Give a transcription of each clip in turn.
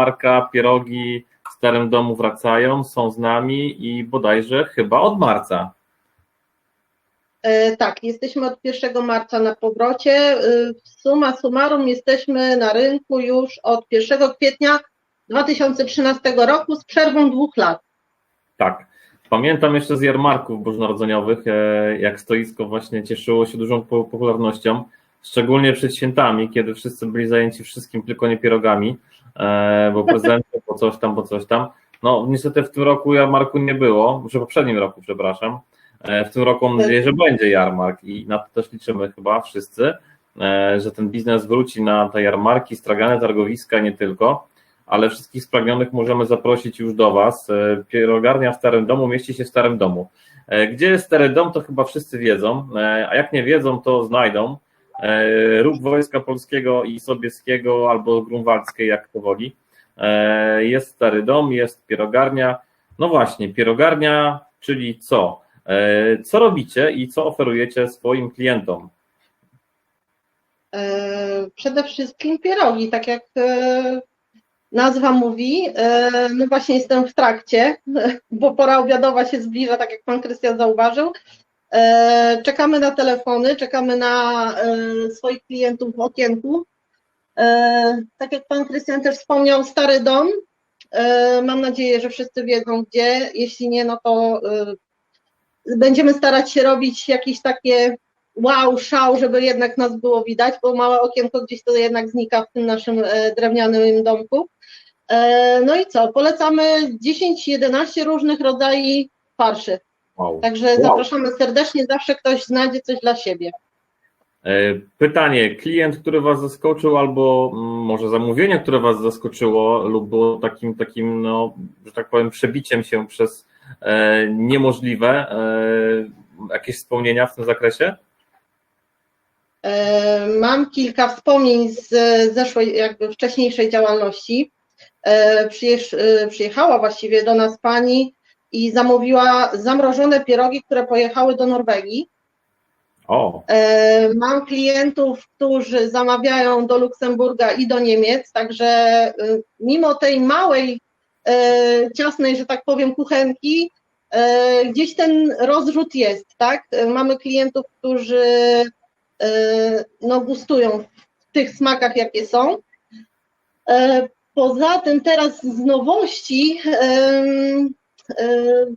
Marka, pierogi w Starym Domu wracają, są z nami i bodajże chyba od marca. E, Tak, jesteśmy od 1 marca na powrocie. E, Suma summarum jesteśmy na rynku już od 1 kwietnia 2013 roku z przerwą dwóch lat. Tak. Pamiętam jeszcze z jarmarków bożonarodzeniowych, e, jak stoisko właśnie cieszyło się dużą po- popularnością, szczególnie przed świętami, kiedy wszyscy byli zajęci wszystkim, tylko nie pierogami, e, bo prezenty, po coś tam, po coś tam. No niestety w tym roku jarmarku nie było, w poprzednim roku, przepraszam. E, W tym roku mam nadzieję, że będzie jarmark i na to też liczymy chyba wszyscy, e, że ten biznes wróci na te jarmarki, stragane targowiska, nie tylko ale wszystkich spragnionych możemy zaprosić już do Was. Pierogarnia w Starym Domu mieści się w Starym Domu. Gdzie jest Stary Dom, to chyba wszyscy wiedzą, a jak nie wiedzą, to znajdą. E, Ruch Wojska Polskiego i Sobieskiego albo Grunwaldzkiej, jak to woli. E, Jest Stary Dom, jest pierogarnia. No właśnie, pierogarnia, czyli co? E, Co robicie i co oferujecie swoim klientom? Przede wszystkim pierogi, tak jak nazwa mówi. No właśnie jestem w trakcie, bo pora obiadowa się zbliża, tak jak pan Krystian zauważył. E, Czekamy na telefony, czekamy na e, swoich klientów w okienku. E, Tak jak pan Krystian też wspomniał, stary dom. Mam nadzieję, że wszyscy wiedzą gdzie. Jeśli nie, no to będziemy starać się robić jakieś takie wow, szał, żeby jednak nas było widać, bo małe okienko gdzieś to jednak znika w tym naszym drewnianym domku. No i co? Polecamy 10-11 różnych rodzajów farszy. Wow. Także Wow. zapraszamy serdecznie, zawsze ktoś znajdzie coś dla siebie. E, Pytanie, klient, który Was zaskoczył, albo mm, może zamówienie, które Was zaskoczyło, lub było takim, takim, no, że tak powiem, przebiciem się przez e, niemożliwe, e, jakieś wspomnienia w tym zakresie? E, Mam kilka wspomnień z zeszłej, jakby wcześniejszej działalności. E, e, Przyjechała właściwie do nas pani i zamówiła zamrożone pierogi, które pojechały do Norwegii. O, E, Mam klientów, którzy zamawiają do Luksemburga i do Niemiec, także e, mimo tej małej, e, ciasnej, że tak powiem, kuchenki, gdzieś ten rozrzut jest, tak? Mamy klientów, którzy no, gustują w tych smakach, jakie są. Poza tym teraz z nowości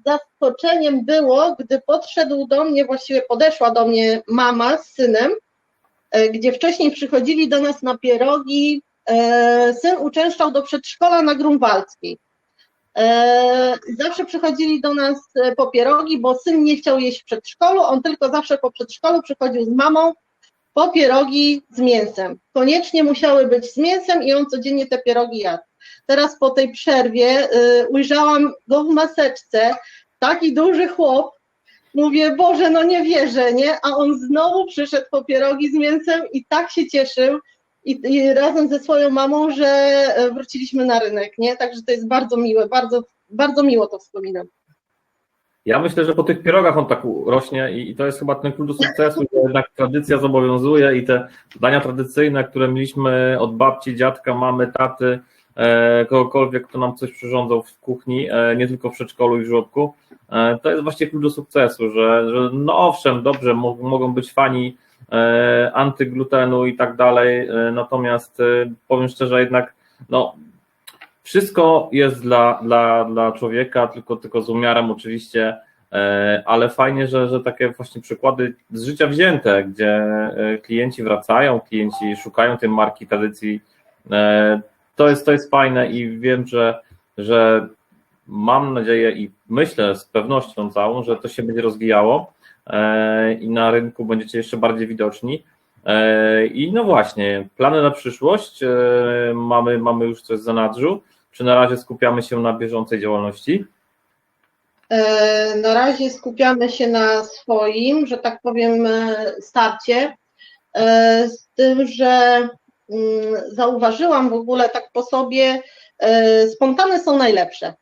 zaskoczeniem było, gdy podszedł do mnie, właściwie podeszła do mnie mama z synem, e, gdzie wcześniej przychodzili do nas na pierogi. e, Syn uczęszczał do przedszkola na Grunwaldzkiej. Zawsze przychodzili do nas po pierogi, bo syn nie chciał jeść w przedszkolu, on tylko zawsze po przedszkolu przychodził z mamą po pierogi z mięsem. Koniecznie musiały być z mięsem i on codziennie te pierogi jadł. Teraz po tej przerwie y, ujrzałam go w maseczce, taki duży chłop. Mówię, Boże, no nie wierzę, nie? A on znowu przyszedł po pierogi z mięsem i tak się cieszył i, i razem ze swoją mamą, że e, wróciliśmy na rynek, nie? Także to jest bardzo miłe, bardzo, bardzo miło to wspominam. ja myślę, że po tych pierogach on tak rośnie i, i to jest chyba ten klucz do sukcesu, że jednak tradycja zobowiązuje i te dania tradycyjne, które mieliśmy od babci, dziadka, mamy, taty, kogokolwiek, kto nam coś przyrządzał w kuchni, e, nie tylko w przedszkolu i w żłobku, e, to jest właśnie klucz do sukcesu, że, że no owszem, dobrze, mo- mogą być fani e, antyglutenu i tak dalej, e, natomiast e, powiem szczerze, jednak no, wszystko jest dla, dla, dla człowieka, tylko, tylko z umiarem oczywiście, e, ale fajnie, że, że takie właśnie przykłady z życia wzięte, gdzie e, klienci wracają, klienci szukają tej marki, tradycji, e, to jest, to jest fajne i wiem, że, że mam nadzieję i myślę z pewnością całą, że to się będzie rozwijało e, i na rynku będziecie jeszcze bardziej widoczni. E, I no właśnie, plany na przyszłość, e, mamy, mamy już coś w zanadrzu, czy na razie skupiamy się na bieżącej działalności? Na razie skupiamy się na swoim, że tak powiem, starcie. Z tym, że zauważyłam w ogóle tak po sobie, e, spontane są najlepsze.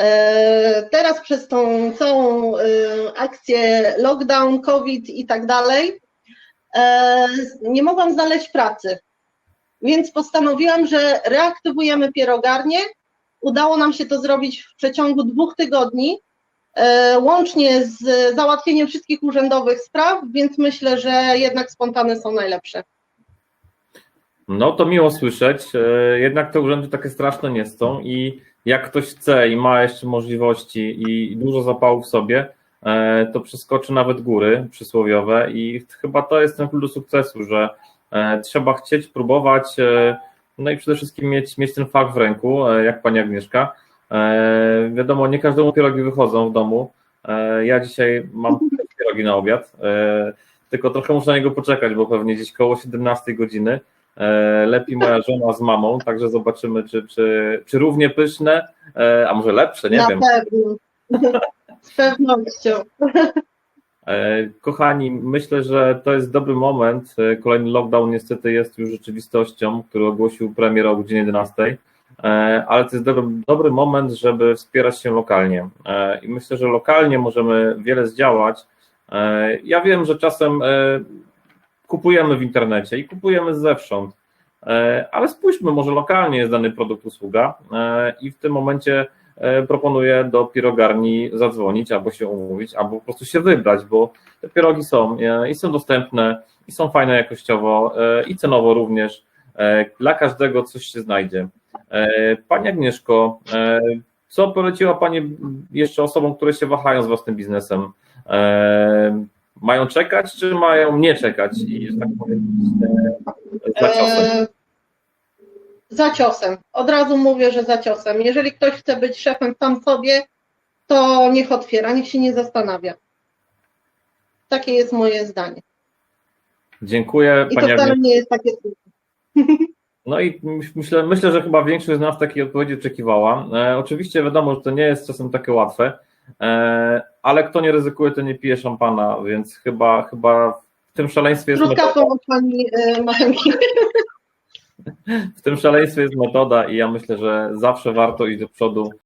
E, Teraz przez tą całą e, akcję lockdown, COVID i tak dalej, nie mogłam znaleźć pracy. więc postanowiłam, że reaktywujemy pierogarnię. Udało nam się to zrobić w przeciągu dwóch tygodni, łącznie z załatwieniem wszystkich urzędowych spraw, więc myślę, że jednak spontane są najlepsze. No to miło słyszeć. E, Jednak te urzędy takie straszne nie są i jak ktoś chce i ma jeszcze możliwości i dużo zapału w sobie, e, to przeskoczy nawet góry przysłowiowe i chyba to jest ten klucz do sukcesu, że e, trzeba chcieć, próbować, no i przede wszystkim mieć, mieć ten fakt w ręku, jak pani Agnieszka. Wiadomo, nie każdemu pierogi wychodzą w domu. Ja dzisiaj mam pierogi na obiad, tylko trochę muszę na niego poczekać, bo pewnie gdzieś koło 17 godziny. E, lepi moja żona z mamą, także zobaczymy, czy, czy, czy równie pyszne, e, a może lepsze, nie Na wiem. pewno. Z pewnością. E, Kochani, myślę, że to jest dobry moment. Kolejny lockdown niestety jest już rzeczywistością, który ogłosił premier o godzinie 11, e, ale to jest dobry, dobry moment, żeby wspierać się lokalnie. I myślę, że lokalnie możemy wiele zdziałać. Ja wiem, że czasem kupujemy w internecie i kupujemy zewsząd, e, ale spójrzmy, może lokalnie jest dany produkt, usługa e, i w tym momencie e, proponuję do pierogarni zadzwonić albo się umówić, albo po prostu się wybrać, bo te pierogi są i są dostępne, i są fajne jakościowo, i cenowo również. Dla każdego coś się znajdzie. Pani Agnieszko, co poleciła Pani jeszcze osobom, które się wahają z własnym biznesem? E, Mają czekać, czy mają nie czekać i, że tak powiem, e, za czasem? E, Za ciosem. Od razu mówię, że za ciosem. Jeżeli ktoś chce być szefem sam sobie, to niech otwiera, niech się nie zastanawia. Takie jest moje zdanie. Dziękuję I to wcale nie jest takie trudne. No i myśl- myślę, myślę, że chyba większość z nas takiej odpowiedzi oczekiwała. E, oczywiście wiadomo, że to nie jest czasem takie łatwe, e, ale kto nie ryzykuje, to nie pije szampana, więc chyba, chyba w tym szaleństwie jest metoda, Truskawką od pani e, Machenki. w tym szaleństwie jest metoda i ja myślę, że zawsze warto iść do przodu